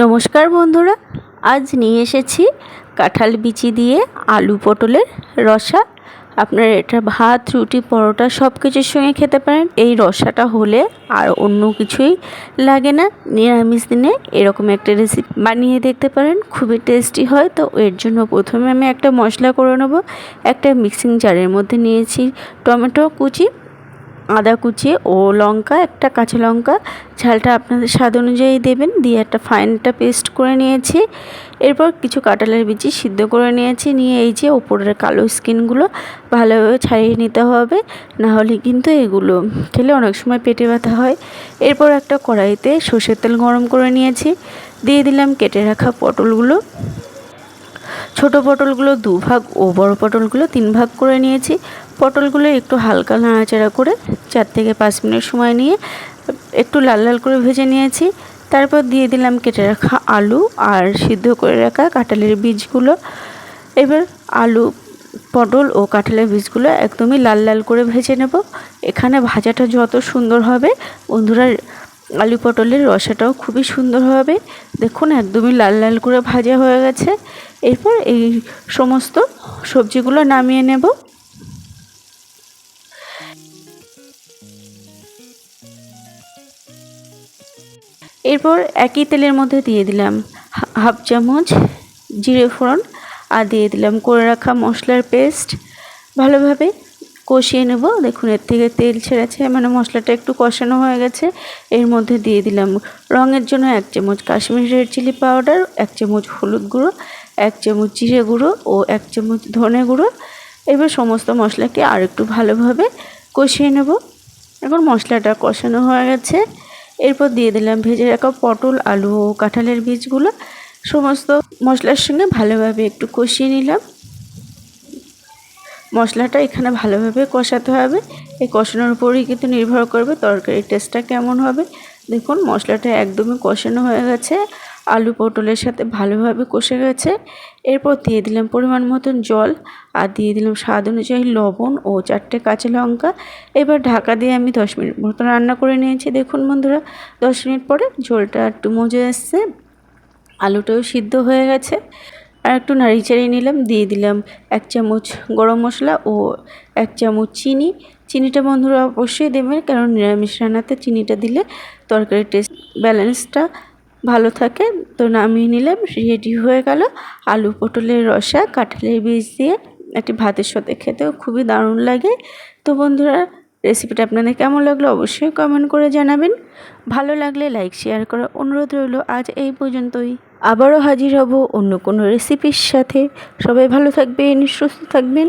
নমস্কার বন্ধুরা, আজ নিয়ে এসেছি কাঁঠাল বিচি দিয়ে আলু পটলের রসা। আপনারা এটা ভাত, রুটি, পরোটা সব কিছুর সঙ্গে খেতে পারেন। এই রসাটা হলে আর অন্য কিছুই লাগে না। নিরামিষ দিনে এরকম একটা রেসিপি বানিয়ে দেখতে পারেন, খুবই টেস্টি হয়। তো এর জন্য প্রথমে আমি একটা মশলা করে নেব, একটা মিক্সিং জারের মধ্যে নিয়েছি টমেটো, কুচি আদা কুচি ও লঙ্কা, একটা কাঁচা লঙ্কা, ঝালটা আপনাদের স্বাদ অনুযায়ী দেবেন। দিয়ে একটা ফাইনটা পেস্ট করে নিয়েছি। এরপর কিছু কাঁঠালের বিচি সিদ্ধ করে নিয়েছি। নিয়ে এই যে ওপরের কালো স্কিনগুলো ভালোভাবে ছাড়িয়ে নিতে হবে। না হলে কিন্তু এগুলো খেলে অনেক সময় পেটে ব্যথা হয়। এরপর একটা কড়াইতে সর্ষের তেল গরম করে নিয়েছি। দিয়ে দিলাম কেটে রাখা পটলগুলো। ছোট পটলগুলো দু ভাগ ও বড় পটলগুলো তিন ভাগ করে নিয়েছি। পটলগুলো একটু হালকা নাড়াচাড়া করে চার থেকে পাঁচ মিনিট সময় নিয়ে একটু লাল লাল করে ভেজে নিয়েছি। তারপর দিয়ে দিলাম কেটে রাখা আলু আর সিদ্ধ করে রাখা কাঁঠালের বীজগুলো। এবার আলু, পটল ও কাঁঠালের বীজগুলো একদমই লাল লাল করে ভেজে নেব। এখানে ভাজাটা যত সুন্দর হবে, বন্ধুরা আলু পটলের রসাটাও খুবই সুন্দর হবে। দেখুন, একদমই লাল লাল করে ভাজা হয়ে গেছে। এরপর এই সমস্ত সবজিগুলো নামিয়ে নেব। এরপর একই তেলের মধ্যে দিয়ে দিলাম হাফ চামচ জিরে ফোড়ন আর দিয়ে দিলাম করে রাখা মশলার পেস্ট। ভালোভাবে কষিয়ে নেব। দেখুন, এর থেকে তেল ছেড়েছে মানে মশলাটা একটু কষানো হয়ে গেছে। এর মধ্যে দিয়ে দিলাম রঙের জন্য এক চামচ কাশ্মীরি রেড চিলি পাউডার, এক চামচ হলুদ গুঁড়ো, এক চামচ জিরে গুঁড়ো ও এক চামচ ধনে গুঁড়ো। এবার সমস্ত মশলাকে আর একটু ভালোভাবে কষিয়ে নেব। এখন মশলাটা কষানো হয়ে গেছে। এরপর দিয়ে দিলাম ভেজে রাখা পটল, আলু ও কাঁঠালের বীজগুলো। সমস্ত মশলার সঙ্গে ভালোভাবে একটু কষিয়ে নিলাম। মশলাটা এখানে ভালোভাবে কষাতে হবে। এই কষানোর উপরেই কিন্তু নির্ভর করবে তরকারির টেস্টটা কেমন হবে। দেখুন, মশলাটা একদমই কষানো হয়ে গেছে। আলু পটলের সাথে ভালোভাবে কষে গেছে। এরপর দিয়ে দিলাম পরিমাণ মতন জল আর দিয়ে দিলাম স্বাদ অনুযায়ী লবণ ও চারটে কাঁচা লঙ্কা। এবার ঢাকা দিয়ে আমি দশ মিনিট মতো রান্না করে নিয়েছি। দেখুন বন্ধুরা, দশ মিনিট পরে ঝোলটা একটু মজে এসছে আলুটাও সিদ্ধ হয়ে গেছে। আর একটু নাড়ি চাড়িয়ে নিলাম, দিয়ে দিলাম এক চামচ গরম মশলা ও এক চামচ চিনি। চিনিটা বন্ধুরা অবশ্যই দেবেন, কারণ নিরামিষ রান্নাতে চিনিটা দিলে তরকারির টেস্ট ব্যালেন্সটা ভালো থাকে। তো নামিয়ে নিলাম রেডি হয়ে গেল। আলু পটলের রসা, কাঁঠালের বীজ দিয়ে একটি ভাতের সাথে খেতেও খুবই দারুণ লাগে। তো বন্ধুরা রেসিপিটা আপনাদের কেমন লাগল অবশ্যই কমেন্ট করে জানাবেন। ভালো লাগলে লাইক শেয়ার করার অনুরোধ রইল। আজ এই পর্যন্তই। আবারও হাজির হব অন্য কোনো রেসিপির সাথে। সবাই ভালো থাকবেন সুস্থ থাকবেন।